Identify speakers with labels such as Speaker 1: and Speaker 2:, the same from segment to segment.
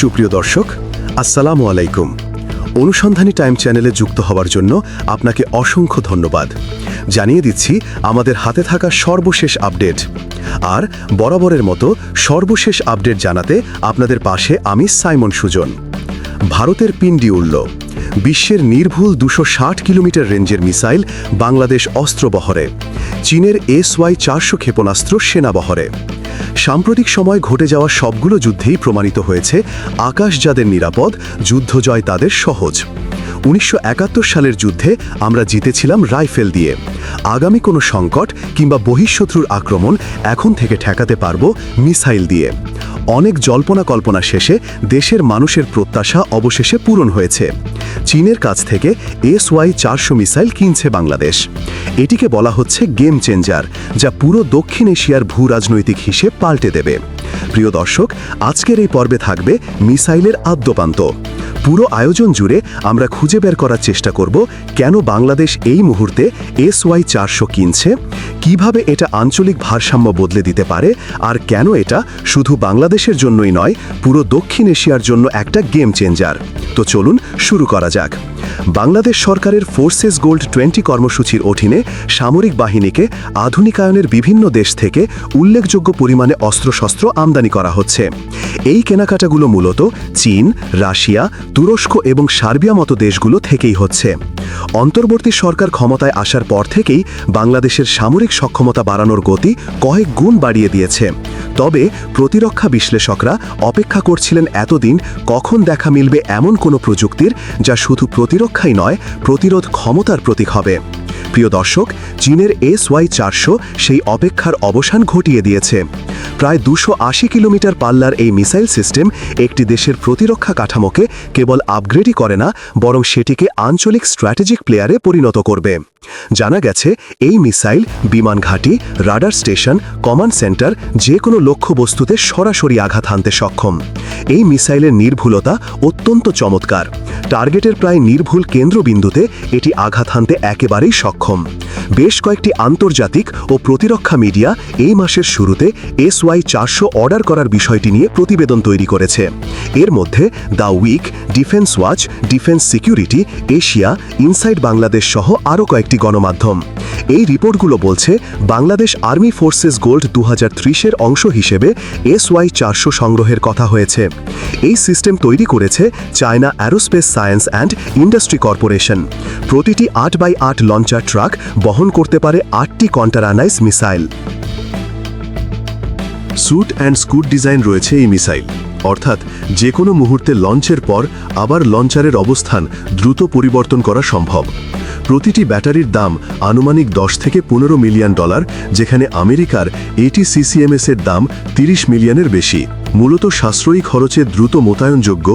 Speaker 1: সুপ্রিয় দর্শক, আসসালামু আলাইকুম। অনুসন্ধানী টাইম চ্যানেলে যুক্ত হওয়ার জন্য আপনাকে অসংখ্য ধন্যবাদ। জানিয়ে দিচ্ছি, আমাদের হাতে থাকা সর্বশেষ আপডেট। আর বরাবরের মতো সর্বশেষ আপডেট জানাতে আপনাদের পাশে আমি সাইমন সুজন। ভারতের পিন্ডি উড়ল। বিশ্বের নির্ভুল দুশো কিলোমিটার রেঞ্জের মিসাইল বাংলাদেশ অস্ত্রবহরে চীনের এস ওয়াই চারশো ক্ষেপণাস্ত্র সেনাবহরে সাম্প্রতিক সময় ঘটে যাওয়া সবগুলো যুদ্ধেই প্রমাণিত হয়েছে, আকাশ যাদের নিরাপদ, যুদ্ধ জয় তাদের সহজ। উনিশশো একাত্তর সালের যুদ্ধে আমরা জিতেছিলাম রাইফেল দিয়ে। আগামী কোনো সংকট কিংবা বহিঃশত্রুর আক্রমণ এখন থেকে ঠেকাতে পারব মিসাইল দিয়ে। অনেক জল্পনা কল্পনা শেষে দেশের মানুষের প্রত্যাশা অবশেষে পূরণ হয়েছে। চীনের কাছ থেকে এস ওয়াই চারশো মিসাইল কিনছে বাংলাদেশ। এটিকে বলা হচ্ছে গেম চেঞ্জার, যা পুরো দক্ষিণ এশিয়ার ভূ রাজনৈতিক হিসেব পাল্টে দেবে। প্রিয় দর্শক, আজকের এই পর্বে থাকবে মিসাইলের আদ্যপান্ত। পুরো আয়োজন জুড়ে আমরা খুঁজে বের করার চেষ্টা করব কেন বাংলাদেশ এই মুহূর্তে এস ওয়াই চারশো কিনছে, কীভাবে এটা আঞ্চলিক ভারসাম্য বদলে দিতে পারে, আর কেন এটা শুধু বাংলাদেশের জন্যই নয়, পুরো দক্ষিণ এশিয়ার জন্য একটা গেম চেঞ্জার তো চলুন শুরু করা যাক। বাংলাদেশ সরকারের ফোর্সেস গোল্ড টোয়েন্টি কর্মসূচির অধীনে সামরিক বাহিনীকে আধুনিকায়নের বিভিন্ন দেশ থেকে উল্লেখযোগ্য পরিমাণে অস্ত্রশস্ত্র আমদানি করা হচ্ছে। এই কেনাকাটাগুলো মূলত চীন, রাশিয়া, তুরস্ক এবং সার্বিয়া মতো দেশগুলো থেকেই হচ্ছে। অন্তর্বর্তী সরকার ক্ষমতায় আসার পর থেকেই বাংলাদেশের সামরিক সক্ষমতা বাড়ানোর গতি কয়েক গুণ বাড়িয়ে দিয়েছে। তবে প্রতিরক্ষা বিশ্লেষকরা অপেক্ষা করছিলেন এতদিন কখন দেখা মিলবে এমন কোনো প্রযুক্তির যা শুধু প্রতিরক্ষাই নয়, প্রতিরোধ ক্ষমতার প্রতীক হবে। প্রিয় দর্শক, চীনের এস ওয়াই চারশো সেই অপেক্ষার অবসান ঘটিয়ে দিয়েছে। প্রায় দুশো আশি কিলোমিটার পাল্লার এই মিসাইল সিস্টেম একটি দেশের প্রতিরক্ষা কাঠামোকে কেবল আপগ্রেডই করে না, বরং সেটিকে আঞ্চলিক স্ট্র্যাটেজিক প্লেয়ারে পরিণত করবে। জানা গেছে, এই মিসাইল, বিমান ঘাঁটি, রাডার স্টেশন, কমান্ড সেন্টার, যে কোনো লক্ষ্যবস্তুতে সরাসরি আঘাত হানতে সক্ষম। এই মিসাইলের নির্ভুলতা অত্যন্ত চমৎকার। টার্গেটের প্রায় নির্ভুল কেন্দ্রবিন্দুতে এটি আঘাত হানতে একেবারেই সক্ষম। বেশ কয়েকটি আন্তর্জাতিক ও প্রতিরক্ষা মিডিয়া এই মাসের শুরুতে এস ওয়াই চারশো অর্ডার করার বিষয়টি নিয়ে প্রতিবেদন তৈরি করেছে। এর মধ্যে the Week, Defence Watch, Defence Security, Asia, Inside Bangladesh সহ আরও কয়েকটি গণমাধ্যম। এই রিপোর্টগুলো বলছে, বাংলাদেশ আর্মি ফোর্সেস গোল্ড দু হাজার অংশ হিসেবে এস ওয়াই চারশো সংগ্রহের কথা হয়েছে। এই সিস্টেম তৈরি করেছে China Aerospace Science and Industry Corporation. প্রতিটি আট বাই আট লঞ্চার ট্রাক বহন করতে পারে আটটি containerised missile. Shoot and scoot design রয়েছে এই মিসাইল। অর্থাৎ যে কোনো মুহূর্তে লঞ্চের পর আবার লঞ্চারের অবস্থান দ্রুত পরিবর্তন করা সম্ভব। প্রতিটি ব্যাটারির দাম আনুমানিক দশ থেকে পনেরো মিলিয়ন ডলার, যেখানে আমেরিকার এটি সিসিএমএস এর দাম তিরিশ মিলিয়নের বেশি। মূলত সাশ্রয়ী খরচে দ্রুত মোতায়নযোগ্য,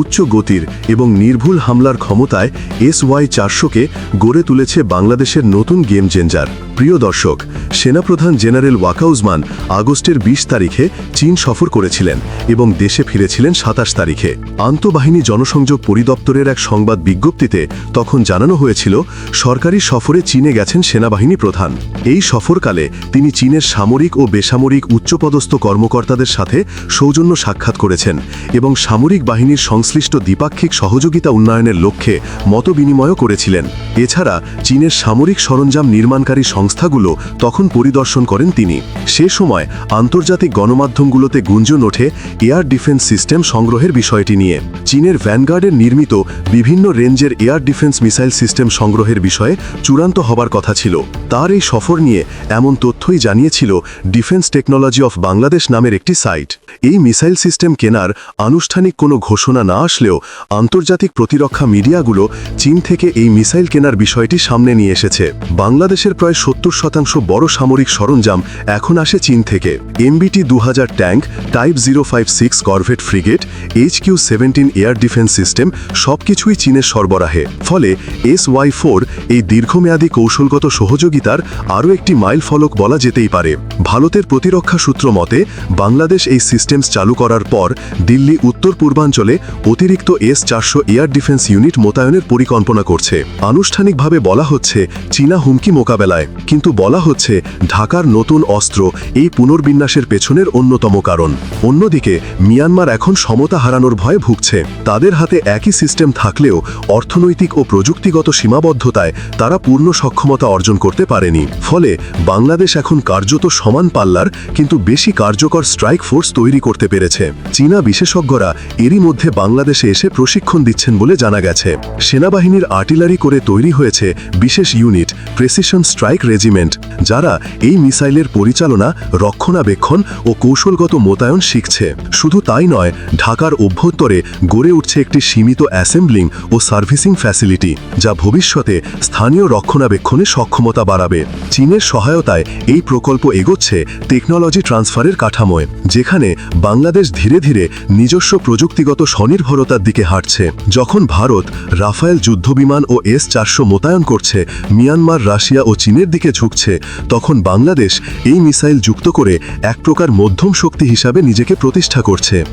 Speaker 1: উচ্চ গতির এবং নির্ভুল হামলার ক্ষমতায় এস ওয়াই চারশোকে গড়ে তুলেছে বাংলাদেশের নতুন গেম চেঞ্জার। প্রিয় দর্শক, সেনাপ্রধান জেনারেল ওয়াকাউজমান আগস্টের ২০ তারিখে চীন সফর করেছিলেন এবং দেশে ফিরেছিলেন সাতাশ তারিখে। আন্তঃবাহিনী জনসংযোগ পরিদপ্তরের এক সংবাদ বিজ্ঞপ্তিতে তখন জানানো হয়েছিল, সরকারি সফরে চীনে গেছেন সেনাবাহিনী প্রধান। এই সফরকালে তিনি চীনের সামরিক ও বেসামরিক উচ্চপদস্থ কর্মকর্তাদের সাথে সৌজন্য সাক্ষাৎ করেছেন এবং সামরিক বাহিনীর সংশ্লিষ্ট দ্বিপাক্ষিক সহযোগিতা উন্নয়নের লক্ষ্যে মতবিনিময়ও করেছিলেন। এছাড়া চীনের সামরিক সরঞ্জাম নির্মাণকারী সংস্থাগুলো তখন পরিদর্শন করেন তিনি। সে সময় আন্তর্জাতিক গণমাধ্যমগুলোতে গুঞ্জন ওঠে এয়ার ডিফেন্স সিস্টেম সংগ্রহের বিষয়টি নিয়ে। চীনের ভ্যানগার্ডের নির্মিত বিভিন্ন রেঞ্জের এয়ার ডিফেন্স মিসাইল সিস্টেম সংগ্রহের বিষয়ে চূড়ান্ত হবার কথা ছিল। তার এই সফর নিয়ে এমন তথ্যই জানিয়েছিল ডিফেন্স টেকনোলজি অফ বাংলাদেশ নামের একটি সাইট। এই মিসাইল সিস্টেম কেনার আনুষ্ঠানিক কোনো ঘোষণা না আসলেও আন্তর্জাতিক প্রতিরক্ষা মিডিয়াগুলো চীন থেকে এই মিসাইল কেনার বিষয়টি সামনে নিয়ে এসেছে। বাংলাদেশের প্রায় সত্তর শতাংশ বড় সামরিক সরঞ্জাম এখন আসে চীন থেকে। এমবিটি দু tank, type zero five six corvette frigate, H Q seventeen air defence system সবকিছুই চীনের সরবরাহে। ফলে এস ওয়াই ফোর এই দীর্ঘমেয়াদী কৌশলগত সহযোগিতার আরও একটি মাইল ফলক বলা যেতেই পারে। ভারতের প্রতিরক্ষা সূত্র মতে, বাংলাদেশ এই সিস্টেমস চালু করার পর দিল্লি উত্তর পূর্বাঞ্চলে অতিরিক্ত এস চারশো এয়ার ডিফেন্স ইউনিট মোতায়েনের পরিকল্পনা করছে। আনুষ্ঠানিকভাবে বলা হচ্ছে, চীনা হুমকি মোকাবেলায়। কিন্তু বলা হচ্ছে, ঢাকার নতুন অস্ত্র এই পুনর্বিন্যাসের পেছনের অন্যতম কারণ। অন্যদিকে, মিয়ানমার এখন সমতা হারানোর ভয়ে ভুগছে। তাদের হাতে একই সিস্টেম থাকলেও অর্থনৈতিক ও প্রযুক্তিগত সীমাবদ্ধতায় তারা পূর্ণ সক্ষমতা অর্জন করতে পারেনি। ফলে বাংলাদেশ এখন কার্যত সমান পাল্লার, কিন্তু বেশি কার্যকর স্ট্রাইক ফোর্স তৈরি করতে পেরেছে। চীনা বিশেষজ্ঞরা এরই মধ্যে বাংলাদেশে এসে প্রশিক্ষণ দিচ্ছেন বলে জানা গেছে। সেনাবাহিনীর আর্টিলারি করে তৈরি হয়েছে বিশেষ ইউনিট, প্রেসিশন স্ট্রাইক রেজিমেন্ট, যারা এই মিসাইলের পরিচালনা, রক্ষণাবেক্ষণ ও কৌশলগত মোতায়েন শিখছে। শুধু তাই নয়, ঢাকার অভ্যন্তরে গড়ে উঠছে একটি সীমিত অ্যাসেম্বলিং ও সার্ভিসিং ফ্যাসিলিটি, যা ভবিষ্যতে স্থানীয় রক্ষণাবেক্ষণে সক্ষমতা বাড়াবে। চীনের সহায়তায় এই প্রকল্প এগোচ্ছে টেকনোলজি ট্রান্সফারের কাঠামোয়, যেখানে বাংলাদেশ ধীরে ধীরে নিজস্ব প্রযুক্তিগত স্বনির্ভরতার দিকে হাঁটছে। যখন ভারত রাফায়েল যুদ্ধবিমান ও এস চারশো মোতায়েন করছে, মিয়ানমার, রাশিয়া ও চীনের দিকে ঝুঁকছে, তখন বাংলাদেশ এই মিসাইল যুক্ত করে এক প্রকার মধ্যম শক্তি হিসাবে নিজেকে প্রতিষ্ঠা করছে।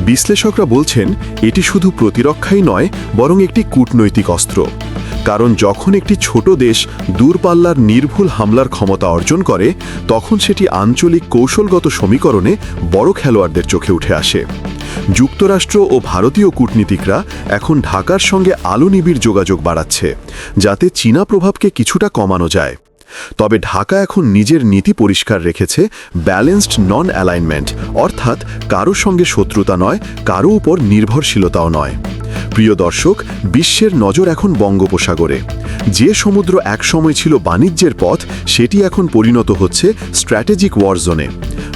Speaker 2: বিশ্লেষকরা বলছেন, এটি শুধু প্রতিরক্ষাই নয়, বরং একটি কূটনৈতিক অস্ত্র। কারণ যখন একটি ছোট দেশ দূরপাল্লার নির্ভুল হামলার ক্ষমতা অর্জন করে, তখন সেটি আঞ্চলিক কৌশলগত সমীকরণে বড় খেলোয়াড়দের চোখে উঠে আসে। যুক্তরাষ্ট্র ও ভারতীয় কূটনীতিকরা এখন ঢাকার সঙ্গে আলো নিবিড় যোগাযোগ বাড়াচ্ছে, যাতে চীনা প্রভাবকে কিছুটা কমানো যায়। তবে ঢাকা এখন নিজের নীতি পরিষ্কার রেখেছে, ব্যালেন্সড নন অ্যালাইনমেন্ট অর্থাৎ কারও সঙ্গে শত্রুতা নয়, কারও উপর নির্ভরশীলতাও নয়। প্রিয় দর্শক, বিশ্বের নজর এখন বঙ্গোপসাগরে। যে সমুদ্র একসময় ছিল বাণিজ্যের পথ, সেটি এখন পরিণত হচ্ছে স্ট্র্যাটেজিক ওয়ার জোনে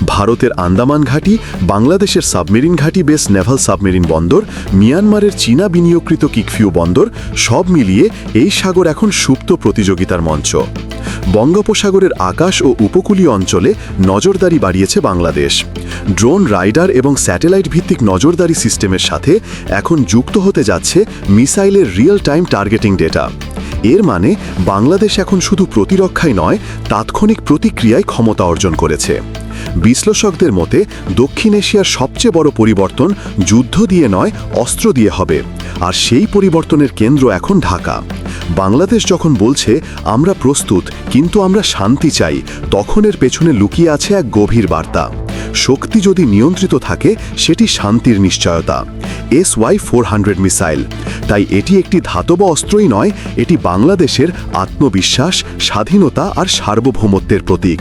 Speaker 2: ভারতের আন্দামান ঘাঁটি, বাংলাদেশের সাবমেরিন ঘাঁটি বেস নেভাল সাবমেরিন বন্দর, মিয়ানমারের চীনা বিনিয়োগকৃত কিকফিউ বন্দর, সব মিলিয়ে এই সাগর এখন সুপ্ত প্রতিযোগিতার মঞ্চ। বঙ্গোপসাগরের আকাশ ও উপকূলীয় অঞ্চলে নজরদারি বাড়িয়েছে বাংলাদেশ। ড্রোন, রাইডার এবং স্যাটেলাইট ভিত্তিক নজরদারি সিস্টেমের সাথে এখন যুক্ত হতে যাচ্ছে মিসাইলের রিয়েল টাইম টার্গেটিং ডেটা। এর মানে বাংলাদেশ এখন শুধু প্রতিরক্ষাই নয়, তাৎক্ষণিক প্রতিক্রিয়ায় ক্ষমতা অর্জন করেছে। বিশ্লেষকদের মতে, দক্ষিণ এশিয়ার সবচেয়ে বড় পরিবর্তন যুদ্ধ দিয়ে নয়, অস্ত্র দিয়ে হবে। আর সেই পরিবর্তনের কেন্দ্র এখন ঢাকা। বাংলাদেশ যখন বলছে, আমরা প্রস্তুত, কিন্তু আমরা শান্তি চাই তখন এর পেছনে লুকিয়ে আছে এক গভীর বার্তা। শক্তি যদি নিয়ন্ত্রিত থাকে, সেটি শান্তির নিশ্চয়তা। S Y four hundred missile. তাই এটি একটি ধাতব অস্ত্রই নয়, এটি বাংলাদেশের আত্মবিশ্বাস, স্বাধীনতা আর সার্বভৌমত্বের প্রতীক।